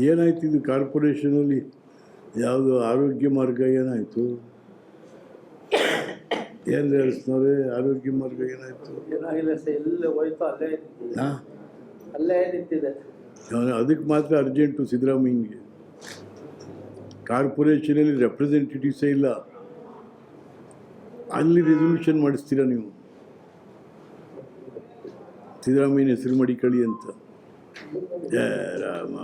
ಏನಾಯ್ತು ಇದು ಕಾರ್ಪೊರೇಷನಲ್ಲಿ? ಯಾವುದು ಆರೋಗ್ಯ ಮಾರ್ಗ ಏನಾಯಿತು? ಏನು ಹೇಳ್ತಾರೆ ಆರೋಗ್ಯ ಮಾರ್ಗ ಏನಾಯಿತು? ಏನಾಗಿಲ್ಲ ಸರ್ ಎಲ್ಲ ಹೋಯ್ತು ಅಲ್ಲೇ ಹಾಂ? ಅಲ್ಲೇ ನಿಂತಿದೆ ಅದಕ್ಕೆ ಮಾತ್ರ ಅರ್ಜೆಂಟು ಸಿದ್ದರಾಮಯ್ಯನಿಗೆ. ಕಾರ್ಪೊರೇಷನಲ್ಲಿ ರೆಪ್ರೆಸೆಂಟೇಟಿವ್ಸೇ ಇಲ್ಲ. ಅಲ್ಲಿ ರೆಸೊಲ್ಯೂಷನ್ ಮಾಡಿಸ್ತೀರಾ ನೀವು? ಸಿದ್ದರಾಮಯ್ಯನ ಹೆಸರು ಮಡಿಕಳಿ ಅಂತ. ಜಯ ರಾಮ.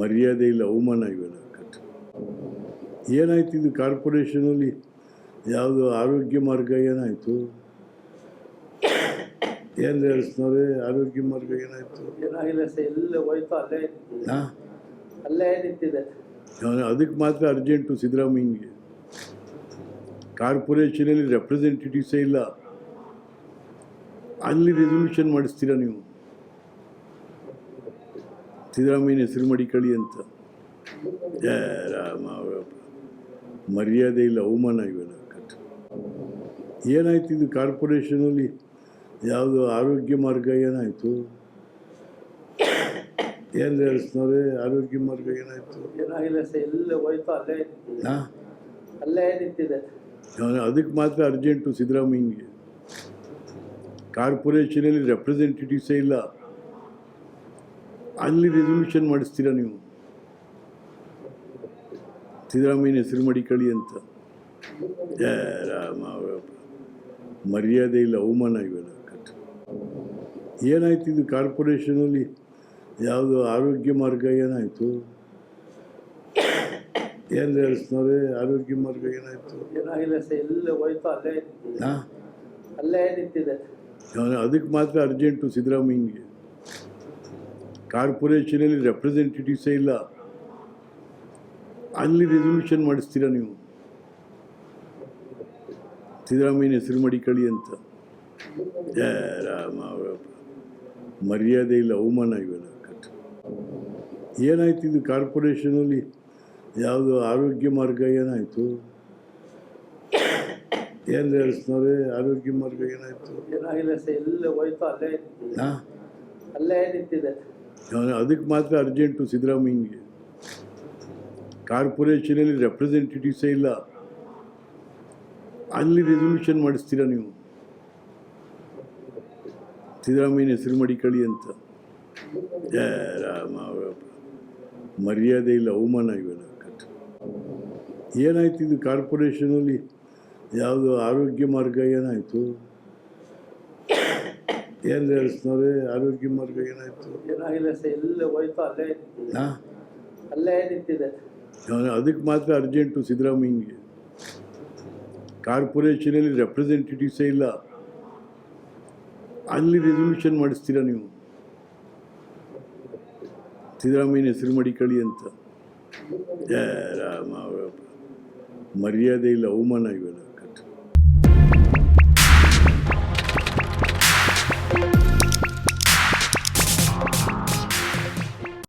ಮರ್ಯಾದೆ ಇಲ್ಲ ಅವಮಾನ ಇವೆಲ್ಲ ಏನಾಯ್ತು ಇದು ಕಾರ್ಪೊರೇಷನಲ್ಲಿ? ಯಾವುದು ಆರೋಗ್ಯ ಮಾರ್ಗ ಏನಾಯಿತು? ಏನು ಹೇಳಿಸ್ನವ್ರೆ ಆರೋಗ್ಯ ಮಾರ್ಗ ಏನಾಯಿತು? ಅದಕ್ಕೆ ಮಾತ್ರ ಅರ್ಜೆಂಟು ಸಿದ್ದರಾಮಯ್ಯಂಗೆ ಕಾರ್ಪೊರೇಷನಲ್ಲಿ ರೆಪ್ರೆಸೆಂಟೇಟಿವ್ಸೇ ಇಲ್ಲ. ಅಲ್ಲಿ ರೆಸೊಲ್ಯೂಷನ್ ಮಾಡಿಸ್ತೀರಾ ನೀವು? ಸಿದ್ದರಾಮಯ್ಯನ ಹೆಸರು ಮಡಿಕಳಿ ಅಂತ. ಜಯ ರಾಮ ಮರ್ಯಾದೆ ಇಲ್ಲ ಅವಮಾನ ಇವೆಲ್ಲ ಕಟ್ ಏನಾಯ್ತು ಇದು ಕಾರ್ಪೊರೇಷನಲ್ಲಿ ಯಾವುದು ಆರೋಗ್ಯ ಮಾರ್ಗ ಏನಾಯಿತು? ಏನು ಹೇಳಿಸ್ನವ್ರೆ ಆರೋಗ್ಯ ಮಾರ್ಗ ಏನಾಯಿತು? ಏನಾಗಿಲ್ಲ ಸರ್ ಎಲ್ಲ ಹೋಯ್ತು ಅಲ್ಲೇ ಹಾಂ? ಅಲ್ಲೇ ನಿಂತಿದೆ. ಅದಕ್ಕೆ ಮಾತ್ರ ಅರ್ಜೆಂಟು ಸಿದ್ದರಾಮಯ್ಯನಿಗೆ. ಕಾರ್ಪೊರೇಷನಲ್ಲಿ ರೆಪ್ರೆಸೆಂಟೇಟಿವ್ಸೇ ಇಲ್ಲ. ಅಲ್ಲಿ ರೆಸೊಲ್ಯೂಷನ್ ಮಾಡಿಸ್ತೀರಾ ನೀವು? ಸಿದ್ದರಾಮಯ್ಯನ ಹೆಸರು ಮಡಿಕಳಿ ಅಂತ. ರಾಮ ಮರ್ಯಾದೆ ಇಲ್ಲ ಅವಮಾನ ಇವೆಲ್ಲ ಕಟ್ ಏನಾಯ್ತು ಇದು ಕಾರ್ಪೊರೇಷನಲ್ಲಿ ಯಾವುದು ಆರೋಗ್ಯ ಮಾರ್ಗ ಏನಾಯಿತು? ಏನು ಹೇಳಿಸ್ನವ್ರೆ ಆರೋಗ್ಯ ಮಾರ್ಗ ಏನಾಯಿತು? ಏನಾಗಿಲ್ಲ ಸರ್ ಎಲ್ಲ ಹೋಯ್ತು ಅಲ್ಲೇ ನಿಂತಿದೆ ಹಾಂ? ಅಲ್ಲೇ ನಿಂತಿದೆ ಅದಕ್ಕೆ ಮಾತ್ರ ಅರ್ಜೆಂಟು ಸಿದ್ದರಾಮಯ್ಯನಿಗೆ. ಕಾರ್ಪೊರೇಷನಲ್ಲಿ ರೆಪ್ರೆಸೆಂಟೇಟಿವ್ಸೇ ಇಲ್ಲ. ಅಲ್ಲಿ ರೆಸೊಲ್ಯೂಷನ್ ಮಾಡಿಸ್ತೀರಾ ನೀವು? ಸಿದ್ದರಾಮಯ್ಯನ ಹೆಸರು ಮಡಿಕಳಿ ಅಂತ. ರಾಮ ಮರ್ಯಾದೆ ಇಲ್ಲ ಅವಮಾನ ಇವೆಲ್ಲ ಏನಾಯ್ತು ಇದು ಕಾರ್ಪೊರೇಷನಲ್ಲಿ? ಯಾವುದು ಆರೋಗ್ಯ ಮಾರ್ಗ ಏನಾಯಿತು? ಏನು ಹೇಳಿಸ್ನವ್ರೆ ಆರೋಗ್ಯ ಮಾರ್ಗ ಏನಾಯಿತು? ಏನಾಗಿಲ್ಲ ಸರ್ ಎಲ್ಲ ಹೋಯ್ತು ಅಲ್ಲೇ ನಿಂತಿದೆ ಹಾಂ? ಅಲ್ಲೇ ನಿಂತಿದೆ. ಅದಕ್ಕೆ ಮಾತ್ರ ಅರ್ಜೆಂಟು ಸಿದ್ದರಾಮಯ್ಯನಿಗೆ ಕಾರ್ಪೊರೇಷನಲ್ಲಿ ರೆಪ್ರೆಸೆಂಟೇಟಿವ್ಸೇ ಇಲ್ಲ. ಅಲ್ಲಿ ರೆಸೊಲ್ಯೂಷನ್ ಮಾಡಿಸ್ತೀರಾ ನೀವು? ಸಿದ್ದರಾಮಯ್ಯನ ಹೆಸರು ಮಡಿಕಳಿ ಅಂತ. ರಾಮ ಮರ್ಯಾದೆ ಇಲ್ಲ, ಅವಮಾನ ಇವೆಲ್ಲ ಏನಾಯ್ತು ಇದು ಕಾರ್ಪೊರೇಷನಲ್ಲಿ? ಯಾವುದು ಆರೋಗ್ಯ ಮಾರ್ಗ ಏನಾಯಿತು? ಏನು ಹೇಳಿಸ್ನವ್ರೆ ಆರೋಗ್ಯ ಮಾರ್ಗ ಏನಾಯ್ತು? ಏನಾಗಿಲ್ಲ ಸರ್ ಎಲ್ಲ ಹೋಯ್ತು ಅಲ್ಲೇ ಹಾಂ? ಅಲ್ಲೇ ನಿಂತಿದೆ ಅದಕ್ಕೆ ಮಾತ್ರ ಅರ್ಜೆಂಟು ಸಿದ್ದರಾಮಯ್ಯನಿಗೆ. ಕಾರ್ಪೊರೇಷನಲ್ಲಿ ರೆಪ್ರೆಸೆಂಟೇಟಿವ್ಸೇ ಇಲ್ಲ. ಅಲ್ಲಿ ರೆಸೊಲ್ಯೂಷನ್ ಮಾಡಿಸ್ತೀರಾ ನೀವು? ಸಿದ್ದರಾಮಯ್ಯನ ಹೆಸರು ಮಡಿಕಳಿ ಅಂತ. ರಾಮ ಮರ್ಯಾದೆ ಇಲ್ಲ ಅವಮಾನ ಇವೆಲ್ಲ.